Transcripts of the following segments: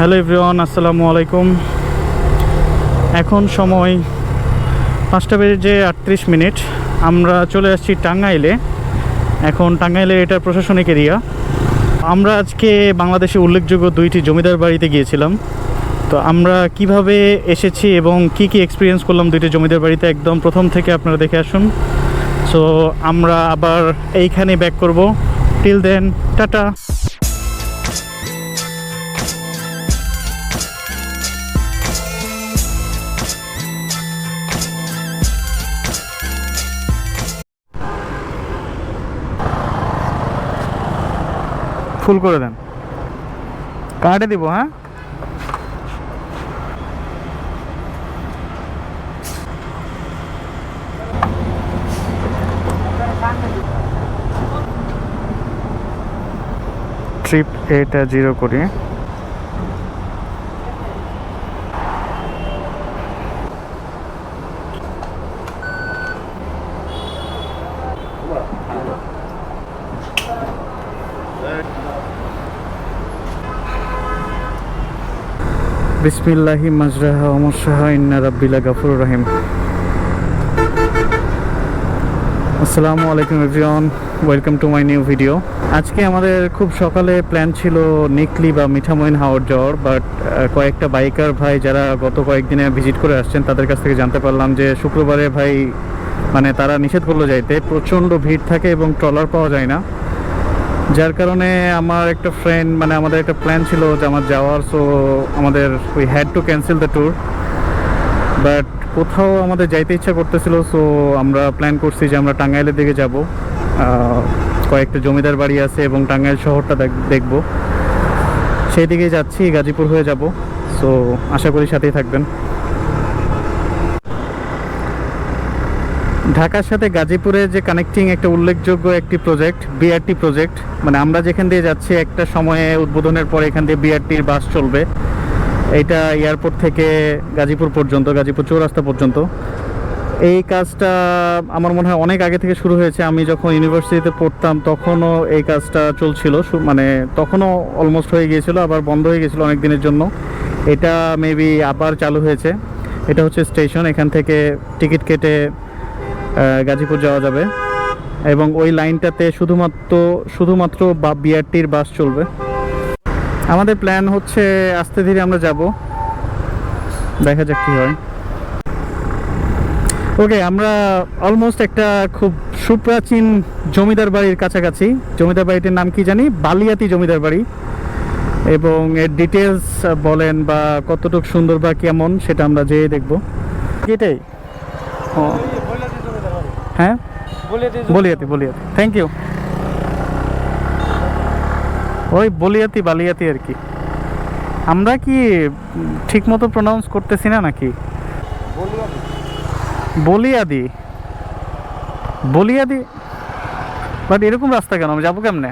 Hello everyone, আসসালামু আলাইকুম। এখন সময় পাঁচটা বেজে আটত্রিশ মিনিট। আমরা চলে আসছি টাঙ্গাইলে। এখন টাঙ্গাইলে এটা প্রশাসনিক এরিয়া। আমরা আজকে বাংলাদেশে উল্লেখযোগ্য দুইটি জমিদার বাড়িতে গিয়েছিলাম। তো আমরা কীভাবে এসেছি এবং কি কি এক্সপিরিয়েন্স করলাম দুইটি জমিদার বাড়িতে? একদম প্রথম থেকে আপনারা দেখে আসুন। সো আমরা আবার এইখানে ব্যাক করব। Till then tata. ফুল করে দেন। কার্ডে দিব হ্যাঁ? ট্রিপ এটা জিরো করি। বিসমিল্লাহি মাজরাহা অমরসাহা ইন্না রাব্বিলা গাফুর রহিম। আসসালামু আলাইকুম everyone, welcome to my new video. আজকে আমাদের খুব সকালে প্ল্যান ছিল নিকলি বা মিঠামইন হাওড় যাওয়ার বাট কয়েকটা বাইকার ভাই যারা গত কয়েকদিনে ভিজিট করে আসছেন, তাদের কাছ থেকে জানতে পারলাম যে শুক্রবারে ভাই মানে তারা নিষেধ করল যাইতে, প্রচণ্ড ভিড় থাকে এবং ট্রলার পাওয়া যায় না। যার কারণে আমার একটা ফ্রেন্ড মানে আমাদের একটা প্ল্যান ছিল যে আমার যাওয়ার সো আমাদের we had to cancel the tour but কোথাও আমাদের যাইতে ইচ্ছা করতেছিল সো আমরা প্ল্যান করছি যে আমরা টাঙ্গাইলের দিকে যাব। কয়েকটা জমিদার বাড়ি আছে এবং টাঙ্গাইল শহরটা দেখ- দেখব। সেই দিকেই যাচ্ছি, গাজীপুর হয়ে যাব। সো আশা করি সাথেই থাকবেন। ঢাকার সাথে গাজীপুরে যে কানেক্টিং একটা উল্লেখযোগ্য একটি প্রজেক্ট বিআরটি প্রজেক্ট মানে আমরা যেখান দিয়ে যাচ্ছি একটা সময়ে উদ্বোধনের পরে এখান দিয়ে বিআরটির বাস চলবে। এটা এয়ারপোর্ট থেকে গাজীপুর পর্যন্ত, গাজীপুর চৌরাস্তা পর্যন্ত। এই কাজটা আমার মনে হয় অনেক আগে থেকে শুরু হয়েছে। আমি যখন ইউনিভার্সিটিতে পড়তাম, তখনও এই কাজটা চলছিল। মানে তখনও অলমোস্ট হয়ে গিয়েছিল, আবার বন্ধ হয়ে গিয়েছিল অনেক দিনের জন্য। এটা মেবি আবার চালু হয়েছে। এটা হচ্ছে স্টেশন এখান থেকে টিকিট কেটে গাজীপুর যাওয়া যাবে। এবং ওই লাইনটাতে শুধুমাত্র শুধুমাত্র বা বিআরটির বাস চলবে। আমাদের প্ল্যান হচ্ছে আস্তে ধীরে আমরা যাব। দেখা যাক কি হয়। ওকে আমরা অলমোস্ট একটা খুব সুপ্রাচীন জমিদার বাড়ির কাছাকাছি। জমিদার বাড়িটির নাম কি জানি? বালিয়াতি জমিদার বাড়ি। এবং এর ডিটেলস বলেন বা কতটুকু সুন্দর বা কেমন, সেটা আমরা যেয়ে দেখব। এটাই হ্যাঁ? বলিয়াতি বলিয়াতি। থ্যাংক ইউ ওই বলিয়াতি বালিয়াতি আর কি। আমরা কি ঠিক মতো প্রনাউন্স করতেছি না নাকি? বলিয়াদি। বলিয়াদি? বাট এরকম রাস্তা কেন? আমি যাব কেমনে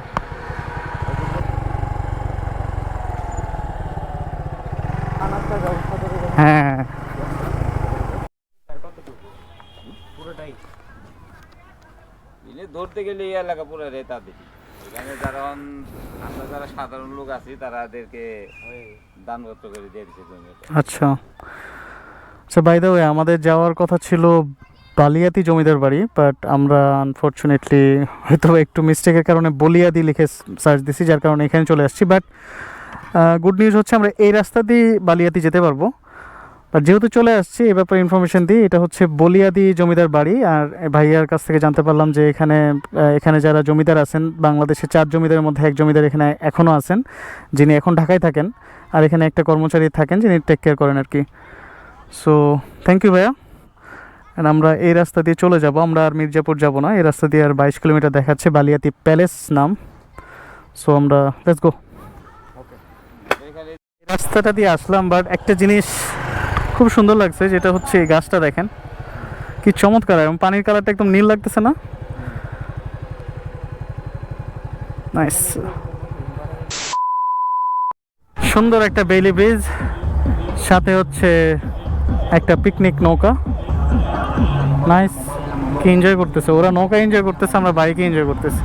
হ্যাঁ পুরোটাই বুঝলে ধরতে গেলে এই এলাকা দেখি এখানে যারা আমরা যারা সাধারণ লোক আছি তারাদেরকে দানপত্র করে দিয়ে দিচ্ছে জমিটা আচ্ছা। আচ্ছা বাই দ্য ওয়ে আমাদের যাওয়ার কথা ছিল বালিয়াতি জমিদার বাড়ি বাট আমরা আনফর্চুনেটলি হয়তো একটু মিস্টেকের কারণে বলিয়াদি লিখে সার্চ দিছি যার কারণে এখানে চলে আসছি। বাট গুড নিউজ হচ্ছে আমরা এই রাস্তা দিয়ে বালিয়াতি যেতে পারব। বাট যেহেতু চলে আসছি এ ব্যাপারে ইনফরমেশন দিই এটা হচ্ছে বলিয়াদি জমিদার বাড়ি। আর ভাইয়ার কাছ থেকে জানতে পারলাম যে এখানে এখানে যারা জমিদার আছেন বাংলাদেশে চার জমিদারের মধ্যে এক জমিদার এখানে এখনও আছেন যিনি এখন ঢাকায় থাকেন আর এখানে একটা কর্মচারী থাকেন যিনি টেক কেয়ার করেন আর কি সো থ্যাংক ইউ ভাইয়া আমরা এই রাস্তা দিয়ে চলে যাব আমরা আর মির্জাপুর যাব না এই রাস্তা দিয়ে আর বাইশ কিলোমিটার দেখাচ্ছে বালিয়াতি প্যালেস নাম। সো আমরা লেটস গো রাস্তাটা দিয়ে আসলাম বাট একটা জিনিস খুব সুন্দর লাগছে, যেটা হচ্ছে এই গাছটা দেখেন। কি চমৎকার, এবং পানির কালারটা একদম নীল লাগতেছে না? নাইস সুন্দর একটা বেইলি ব্রিজ, সাথে হচ্ছে একটা পিকনিক নৌকা। নাইস কি এনজয় করতেছে? ওরা নৌকা এনজয় করতেছে, আমরা বাইকে এনজয় করতেছি।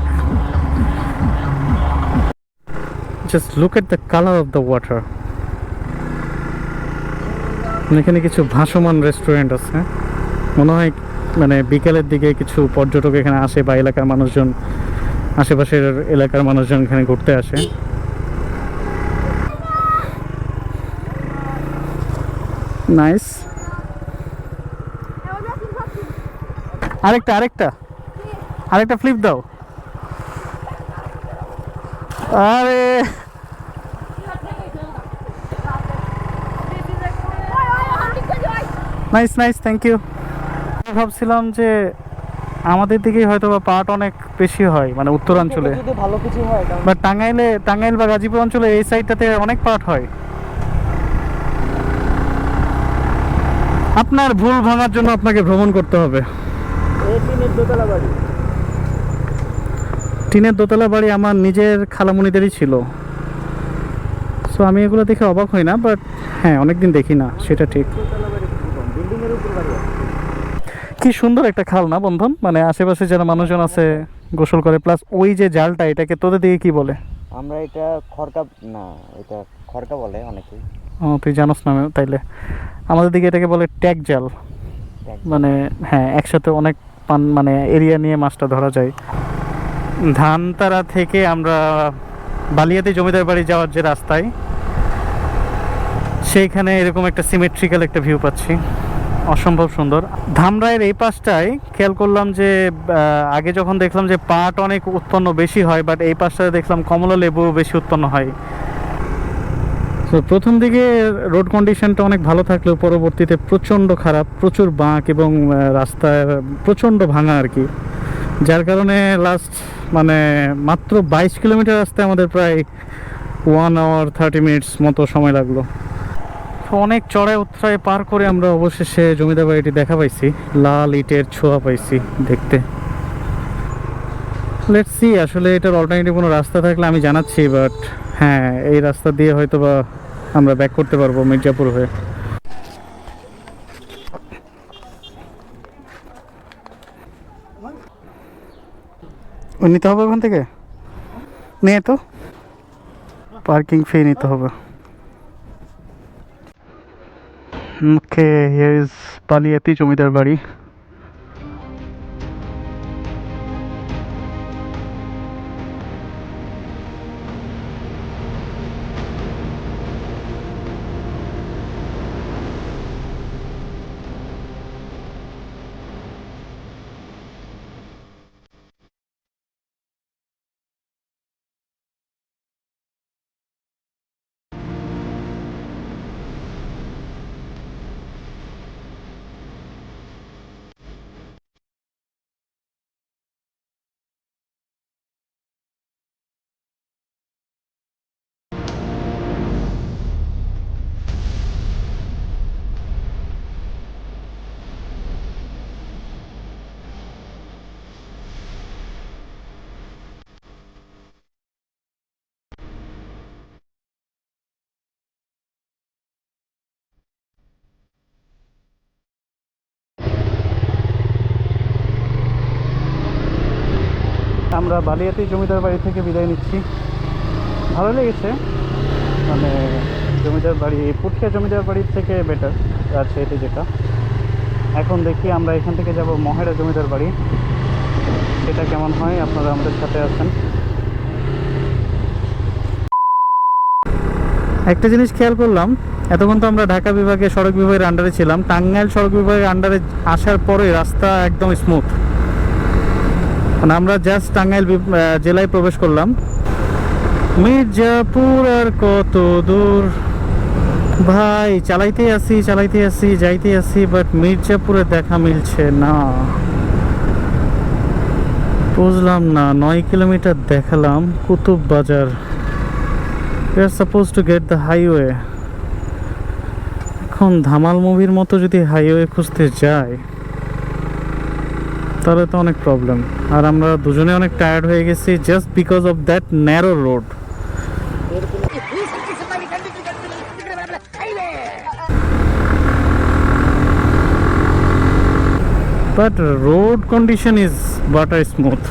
Just look at the colour of the water এখানে কিছু ভাসমান রেস্টুরেন্ট আছে? মনে হয় মানে বিকেলের দিকে কিছু পর্যটক এখানে আসে বা এলাকার মানুষজন, আশেপাশের এলাকার মানুষজন এখানে ঘুরতে আসে। নাইস আরেকটা আরেকটা। আরেকটা ফ্লিপ দাও। আরে! নাইস নাইস থ্যাংক ইউ ভাবছিলাম যে আমাদের দিকেই হয়তো বা পাট অনেক বেশি হয় মানে উত্তরাঞ্চলে। ভালো কিছু হয় বা টাঙ্গাইলে টাঙ্গাইল বা গাজীপুর অঞ্চলে এই সাইডটাতে অনেক পাট হয়। আপনার ভুল ভাঙার জন্য আপনাকে ভ্রমণ করতে হবে। টিনের দোতলা বাড়ি। টিনের দোতলা বাড়ি আমার নিজের খালামুনিদেরই ছিল। সো আমি এগুলো দেখে অবাক হই না বাট হ্যাঁ অনেকদিন দেখি না সেটা ঠিক দোতলা বাড়ি বিল্ডিং এর উপর বাড়ি আছে। কি সুন্দর একটা খাল না বন্ধন। মানে আশেপাশে যারা মানুষজন আছে গোসল করে প্লাস ওই যে জালটা এটাকে তোদের দিকে কি বলে? আমরা এটা খড়কা না এটা খড়কা বলে অনেকে ও তুই জানোস না তাইলে। আমাদের দিকে এটাকে বলে ট্যাগ জাল। মানে হ্যাঁ একসাথে অনেক পান মানে এরিয়া নিয়ে মাছটা ধরা যায়। ধানতারা থেকে আমরা বালিয়াতে জমিদার বাড়ি যাওয়ার যে রাস্তায় সেইখানে এরকম একটা সিমেট্রিক্যাল একটা ভিউ পাচ্ছি। অসম্ভব সুন্দর। ধামরায়ের এই পাশটায় খেয়াল করলাম যে আগে যখন দেখলাম যে পাট অনেক উৎপন্ন বেশি হয় বাট এই পাশটায় দেখলাম কমলা লেবু বেশি উৎপন্ন হয়। তো প্রথম দিকে রোড কন্ডিশনটা অনেক ভালো থাকলেও পরবর্তীতে প্রচণ্ড খারাপ, প্রচুর বাঁক এবং রাস্তায় প্রচণ্ড ভাঙা আর কি। যার কারণে লাস্ট মানে মাত্র বাইশ কিলোমিটার রাস্তায় আমাদের প্রায় ওয়ান আওয়ার থার্টি মিনিটস মতো সময় লাগল। অনেক চড়াই উত্তরায় পার করে আমরা অবশেষে জমিদার বাড়িটি দেখা পাইছি। লাল ইটের ছোঁয়া পাইছি দেখতে। লেটস আসলে এটার অল্টারনেটিভ কোনো রাস্তা থাকলে আমি জানাচ্ছি বাট হ্যাঁ এই রাস্তা দিয়ে হয়তো বা আমরা ব্যাক করতে পারব মির্জাপুর হয়ে। নিতে হবে ওখান থেকে? নিয়ে তো? পার্কিং ফি নিতে হবে। ওকে হিয়ার ইজ পালিয়াতি জমিদার বাড়ি। আমরা বালিয়াতি জমিদার বাড়ি থেকে বিদায় নিচ্ছি। ভালো লেগেছে। মানে জমিদার বাড়ি পুঠিয়া জমিদার বাড়ির থেকে বেটার আছে এটি যেটা। এখন দেখি আমরা এখান থেকে যাব মহেরা জমিদার বাড়ি। সেটা কেমন হয়? আপনারা আমাদের সাথে আছেন। একটা জিনিস খেয়াল করলাম, এতক্ষণ তো আমরা ঢাকা বিভাগে সড়ক বিভাগের আন্ডারে ছিলাম। টাঙ্গাইল সড়ক বিভাগের আন্ডারে আসার পরে রাস্তা একদম স্মুথ মানে আমরা জাস্ট টাঙ্গাইল জেলায় প্রবেশ করলাম। মির্জাপুর আর কত দূর? ভাই চালাইতে আসি চালাইতে আসি যাইতে আসি বাট মির্জাপুরে দেখা মিলছে না। বুঝলাম না, নয় কিলোমিটার দেখালাম, Kutub Bazar. We are suppose to get the highway এখন ধামাল মুভির মতো যদি হাইওয়ে খুঁজতে যায় তাহলে তো অনেক প্রবলেম আর আমরা দুজনে অনেক টায়ার্ড হয়ে গেছি just because of that narrow road but road condition is butter smooth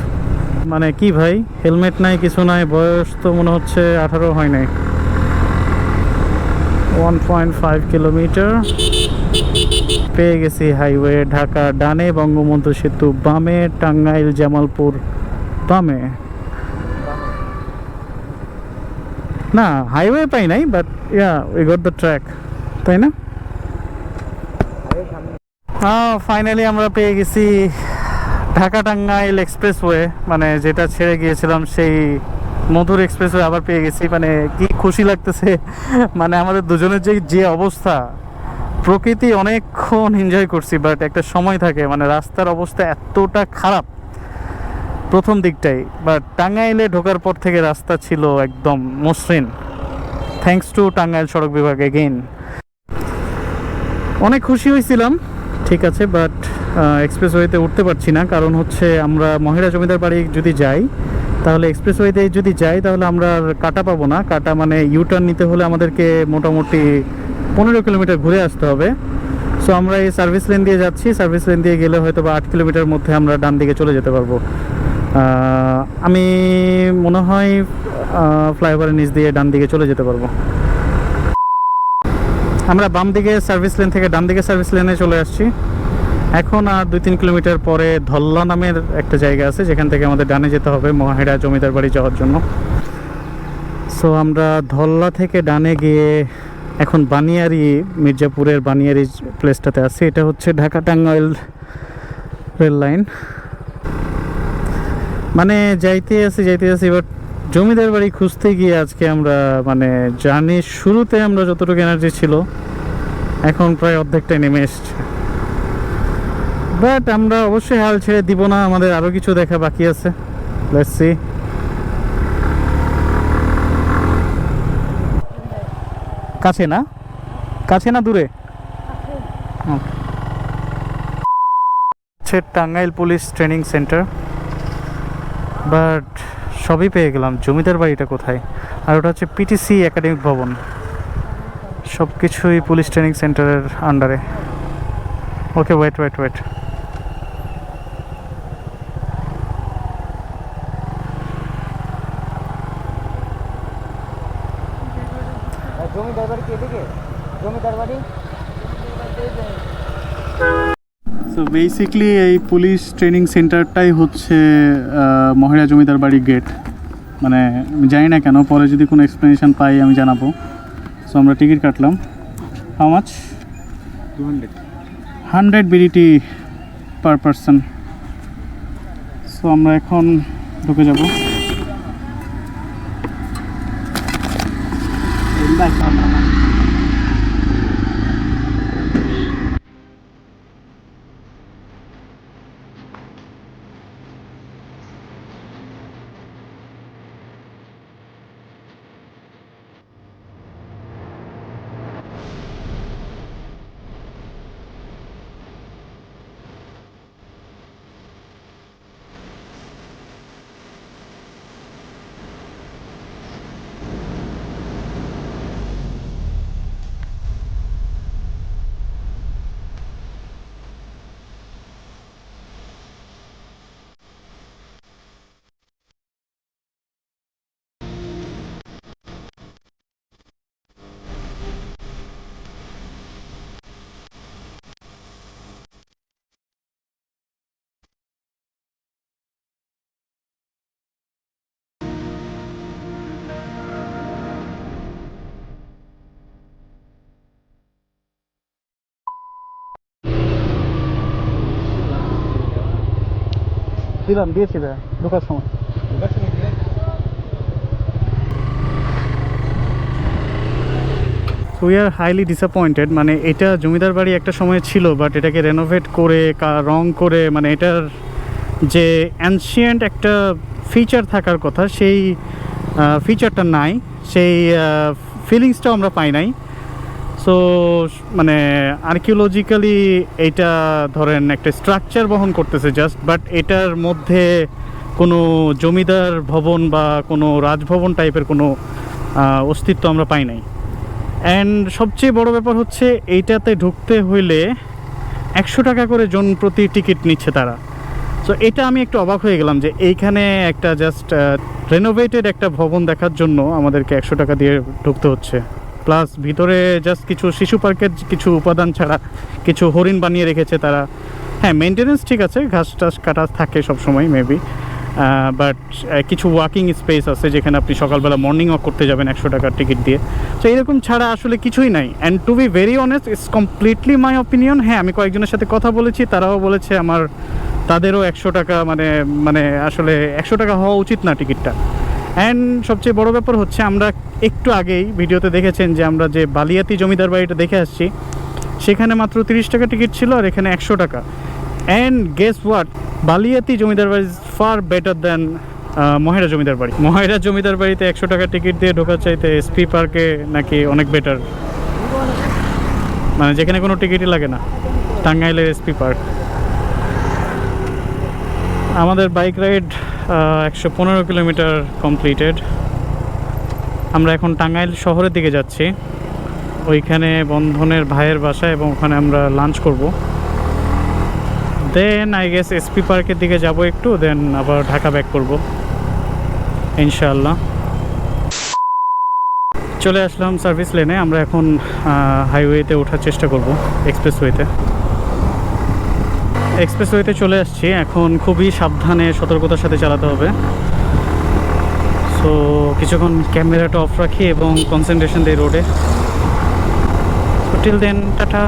মানে কি ভাই? হেলমেট নাই, কিছু নাই, বয়স তো মনে হচ্ছে আঠারো হয় নাই। ওয়ান পয়েন্ট ফাইভ কিলোমিটার পেয়ে গেছি হাইওয়ে ঢাকা, ডানে বঙ্গবন্ধু সেতু, বামে টাঙ্গাইল, জামালপুর, বামে। না, হাইওয়ে পাই নাই but yeah we got the track তাই না? হ্যাঁ ফাইনালি আমরা পেয়ে গেছি ঢাকা টাঙ্গাইল এক্সপ্রেসওয়ে মানে যেটা ছেড়ে গিয়েছিলাম সেই মধুর এক্সপ্রেসওয়ে আবার পেয়ে গেছি মানে কি খুশি লাগতেছে মানে আমাদের দুজনের যে যে অবস্থা। প্রকৃতি অনেকক্ষণ এনজয় করছি বাট একটা সময় থাকে মানে রাস্তার অবস্থা এতটা খারাপ প্রথম দিকটাই বাট টাঙ্গাইলে ঢোকার পর থেকে রাস্তা ছিল একদম মসৃণ। থ্যাঙ্কস টু টাঙ্গাইল সড়ক বিভাগ এগেইন অনেক খুশি হয়েছিলাম, ঠিক আছে বাট এক্সপ্রেসওয়েতে উঠতে পারছি না, কারণ হচ্ছে আমরা মহিলা জমিদার বাড়ি যদি যাই, তাহলে এক্সপ্রেসওয়েতে যদি যাই, তাহলে আমরা কাটা পাবো না। কাটা মানে ইউটার্ন নিতে হলে আমাদেরকে মোটামুটি পনেরো কিলোমিটার ঘুরে আসতে হবে। সো আমরা এই সার্ভিস লেন দিয়ে যাচ্ছি। সার্ভিস লেন দিয়ে গেলে হয়তো বা আট কিলোমিটার মধ্যে আমরা ডান দিকে চলে যেতে পারব। আমি মনে হয় ফ্লাইওভারের নিচ দিয়ে ডান দিকে চলে যেতে পারব। আমরা বাম দিকে সার্ভিস লেন থেকে ডান দিকে সার্ভিস লেনে চলে আসছি। এখন আর দুই তিন কিলোমিটার পরে ধল্লা নামের একটা জায়গা আছে, যেখান থেকে আমাদের ডানে যেতে হবে মহাহেরা জমিদার বাড়ি যাওয়ার জন্য। সো আমরা ধল্লা থেকে ডানে গিয়ে এখন বানিয়ারি, মির্জাপুরের বানিয়ারি প্লেসটাতে আছি। এটা হচ্ছে ঢাকা টাঙ্গাইল রেল লাইন মানে যাইতে আছি যাইতে আছি, এবার জমিদার বাড়ি খুঁজতে গিয়ে আজকে আমরা মানে জার্নির শুরুতে আমরা যতটুকু এনার্জি ছিল, এখন প্রায় অর্ধেকটাই নেমে এসছে। বাট আমরা অবশ্যই হাল ছেড়ে দিব না, আমাদের আরও কিছু দেখা বাকি আছে। লেটস সি কাছে না? কাছে না দূরে. হচ্ছে Tangail police training centre. But সবই পেয়ে গেলাম। জমিদার বাড়িটা কোথায়? আর ওটা হচ্ছে পিটিসি একাডেমিক ভবন সব কিছুই পুলিশ ট্রেনিং সেন্টারের আন্ডারে ওকে ওয়েট ওয়েট ওয়েট জমিদার বাড়ি কে দিকে জমিদার বাড়ি সো বেসিকলি এই পুলিশ ট্রেনিং সেন্টারটাই হচ্ছে মহিলা জমিদার বাড়ি গেট মানে আমি জানি না কেন, পরে যদি কোনো এক্সপ্লেনেশন পাই আমি জানাব। সো আমরা টিকিট কাটলাম। How much hundred BDT per person so আমরা এখন ঢুকে যাব। দিলাম, দিয়েছি ভাইয়া ঢোকার সময়। উই আর হাইলি ডিসঅ্যাপয়েন্টেড মানে এটা জমিদার বাড়ি একটা সময় ছিল বাট এটাকে রেনোভেট করে রং করে মানে এটার যে অ্যানশিয়েন্ট একটা ফিচার থাকার কথা, সেই ফিচারটা নাই, সেই ফিলিংসটাও আমরা পাই নাই। সো মানে আর্কিওলজিক্যালি এটা ধরেন একটা স্ট্রাকচার বহন করতেছে জাস্ট বাট এটার মধ্যে কোনো জমিদার ভবন বা কোনো রাজভবন টাইপের কোনো অস্তিত্ব আমরা পাই নাই। অ্যান্ড সবচেয়ে বড় ব্যাপার হচ্ছে এইটাতে ঢুকতে হইলে একশো টাকা করে জন প্রতি টিকিট নিচ্ছে তারা। সো এটা আমি একটু অবাক হয়ে গেলাম যে এইখানে একটা জাস্ট রেনোভেটেড একটা ভবন দেখার জন্য আমাদেরকে একশো টাকা দিয়ে ঢুকতে হচ্ছে। প্লাস ভিতরে জাস্ট কিছু শিশু পার্কের কিছু উপাদান ছাড়া কিছু হরিণ বানিয়ে রেখেছে তারা। হ্যাঁ মেনটেনেন্স ঠিক আছে, ঘাস টাস কাটা থাকে সবসময় মেবি বাট কিছু ওয়াকিং স্পেস আছে যেখানে আপনি সকালবেলা মর্নিং ওয়াক করতে যাবেন একশো টাকার টিকিট দিয়ে। তো এরকম ছাড়া আসলে কিছুই নাই। And to be very honest it's completely my opinion হ্যাঁ আমি কয়েকজনের সাথে কথা বলেছি, তারাও বলেছে আমার, তাদেরও একশো টাকা মানে মানে আসলে একশো টাকা হওয়া উচিত না টিকিটটা অ্যান্ড সবচেয়ে বড় ব্যাপার হচ্ছে আমরা একটু আগেই ভিডিওতে দেখেছেন যে আমরা যে বালিয়াতি জমিদার বাড়িটা দেখে আসছি, সেখানে মাত্র তিরিশ টাকা টিকিট ছিল আর এখানে একশো টাকা। And guess what Baliati Zamindar Bari is far better than Mohera Zamindar Bari. Mohera Zamindar বাড়িতে একশো টাকা টিকিট দিয়ে ঢোকার চাইতে এসপি পার্কে নাকি অনেক বেটার মানে যেখানে কোনো টিকিটই লাগে না, টাঙ্গাইলের এসপি পার্ক আমাদের বাইক রাইড একশো পনেরো কিলোমিটার কমপ্লিটেড আমরা এখন টাঙ্গাইল শহরের দিকে যাচ্ছি। ওইখানে বন্ধনের ভাইয়ের বাসা এবং ওখানে আমরা লাঞ্চ করব। দেন আই গেস এসপি পার্কের দিকে যাব একটু দেন আবার ঢাকা ব্যাক করব। ইনশাল্লাহ চলে আসলাম সার্ভিস লেনে আমরা এখন হাইওয়েতে ওঠার চেষ্টা করব এক্সপ্রেসওয়েতে এক্সপ্রেসওয়েতে চলে আসছি। এখন খুবই সাবধানে সতর্কতার সাথে চালাতে হবে। সো কিছুক্ষণ ক্যামেরাটা অফ রাখি এবং কনসেন্ট্রেশন দিই রোডে টিল দেন টাটা।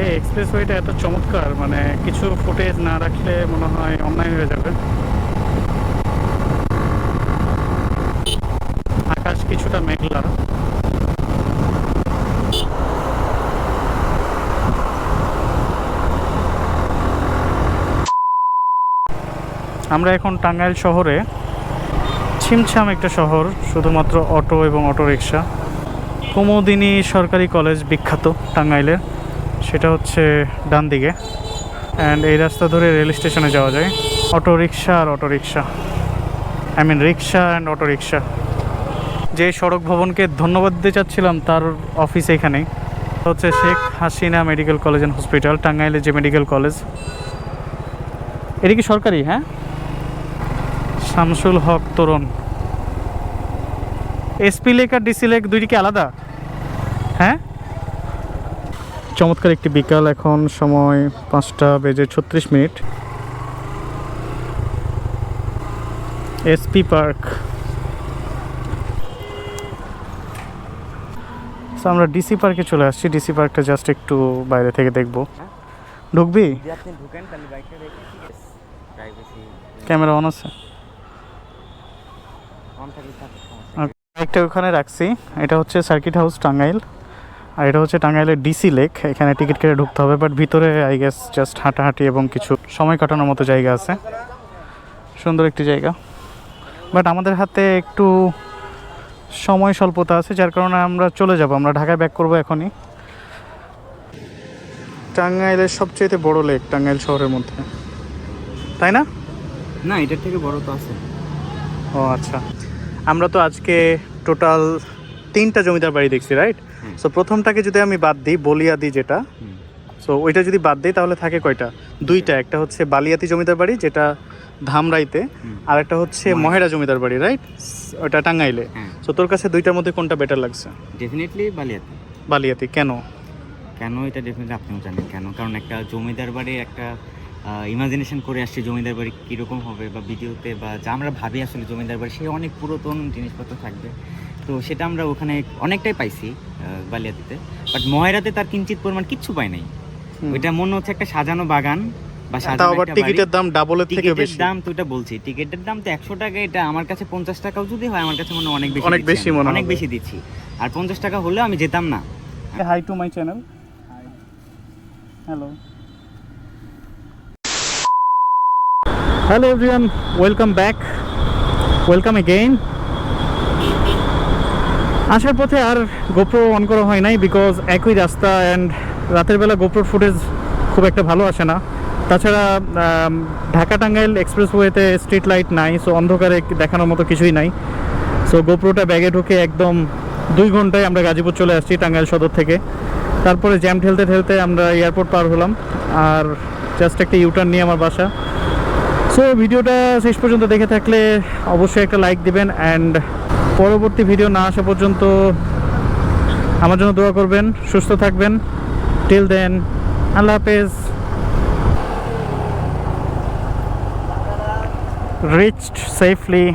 এই এক্সপ্রেসওয়েটা এত চমৎকার মানে কিছু ফুটেজ না রাখলে মনে হয় অন্যায় হয়ে যাবে। আকাশ কিছুটা মেঘলা। আমরা এখন টাঙ্গাইল শহরে, ছিমছাম একটা শহর, শুধুমাত্র অটো এবং অটো রিক্সা কুমুদিনী সরকারি কলেজ বিখ্যাত টাঙ্গাইলের, সেটা হচ্ছে ডান দিকে অ্যান্ড এই রাস্তা ধরে রেল স্টেশনে যাওয়া যায়। Auto rickshaw R auto rickshaw I mean rickshaw and auto rickshaw যে সড়ক ভবনকে ধন্যবাদ দিতে চাচ্ছিলাম, তার অফিস এখানেই। হচ্ছে Sheikh Hasina medical college and hospital, টাঙ্গাইলের যে মেডিকেল কলেজ। এটা কি সরকারি হ্যাঁ? শামসুল হক তরুণ। এসপি লেক আর ডিসি লেক দুইটি কি আলাদা? হ্যাঁ? চমৎকার একটি বিকাল এখন সময় পাঁচটা বেজে ছত্রিশ মিনিট। এসপি পার্ক আমরা ডিসি পার্কে চলে আসছি। ডিসি পার্কটা জাস্ট একটু বাইরে থেকে দেখব। ঢুকবি? ক্যামেরা অন আছে? বাইকটা ওখানে রাখছি এটা হচ্ছে সার্কিট হাউস টাঙ্গাইল আর এটা হচ্ছে টাঙ্গাইলের ডিসি লেক এখানে টিকিট কেটে ঢুকতে হবে বাট ভিতরে আই গেস জাস্ট হাঁটাহাঁটি এবং কিছু সময় কাটানোর মতো জায়গা আছে। সুন্দর একটি জায়গা। বাট আমাদের হাতে একটু সময় স্বল্পতা আছে যার কারণে আমরা চলে যাব আমরা ঢাকায় ব্যাক করব এখনই। টাঙ্গাইলের সবচেয়ে বড় লেক টাঙ্গাইল শহরের মধ্যে। তাই না? না এটার থেকে বড় তো আছে। ও আচ্ছা। আমরা তো আজকে টোটাল তিনটা জমিদার বাড়ি দেখছি রাইট সো প্রথমটাকে যদি আমি বাদ দিই বলিয়াদি যেটা সো ওইটা যদি বাদ দিই তাহলে থাকে কয়টা? দুইটা একটা হচ্ছে বালিয়াতি জমিদার বাড়ি যেটা ধামরাইতে। আর একটা হচ্ছে মহেরা। জমিদার বাড়ি রাইট ওটা টাঙ্গাইলে। হ্যাঁ। সো তোর কাছে দুইটার মধ্যে কোনটা বেটার লাগছে? ডেফিনেটলি বালিয়াতে। বালিয়াতি কেন? কেন এটা ডেফিনেটলি আপনিও জানেন কেন? কারণ একটা জমিদার বাড়ি একটা ইমাজিনেশন করে আসছে জমিদার বাড়ি কীরকম হবে বা ভিডিওতে বা যা আমরা ভাবি আসলে জমিদার বাড়ি সে অনেক পুরাতন জিনিসপত্র থাকবে। তো সেটা আমরা ওখানে অনেকটাই পাইছি বালিয়াতিতে। বাট ময়রাতে তার কিঞ্চিত পরিমাণ কিচ্ছু পাই নাই। ওইটা মনে হচ্ছে একটা সাজানো বাগান বা সাজানো আবার টিকিটের দাম ডাবলের থেকে বেশি। দাম তো এটা বলছি টিকিটের দাম তো একশো টাকা এটা আমার কাছে পঞ্চাশ টাকাও যদি হয় আমার কাছে মনে হয় অনেক বেশি অনেক বেশি মনে অনেক বেশি দিচ্ছি। আর পঞ্চাশ টাকা হলেও আমি যেতাম না। Hi to my channel hello hello everyone welcome back welcome again আসার পথে আর গোপ্রো অন করা হয় নাই বিকজ একই রাস্তা অ্যান্ড রাতের বেলা গোপ্রোর ফুটেজ খুব একটা ভালো আসে না। তাছাড়া ঢাকা টাঙ্গাইল এক্সপ্রেসওয়েতে স্ট্রিট লাইট নাই সো অন্ধকারে দেখানোর মতো কিছুই নাই। সো গোপ্রোটা ব্যাগে ঢুকে একদম দুই ঘন্টায় আমরা গাজীপুর চলে আসছি টাঙ্গাইল সদর থেকে। তারপরে জ্যাম ঠেলতে ঠেলতে আমরা এয়ারপোর্ট পার হলাম। আর জাস্ট একটা ইউটার্ন নিয়ে আমার বাসা। সো ভিডিওটা শেষ পর্যন্ত দেখে থাকলে অবশ্যই একটা লাইক দিবেন অ্যান্ড পরবর্তী ভিডিও না আসা পর্যন্ত আমার জন্য দোয়া করবেন, সুস্থ থাকবেন। টিল দেন আল্লাহ হাফেজ। Reached safely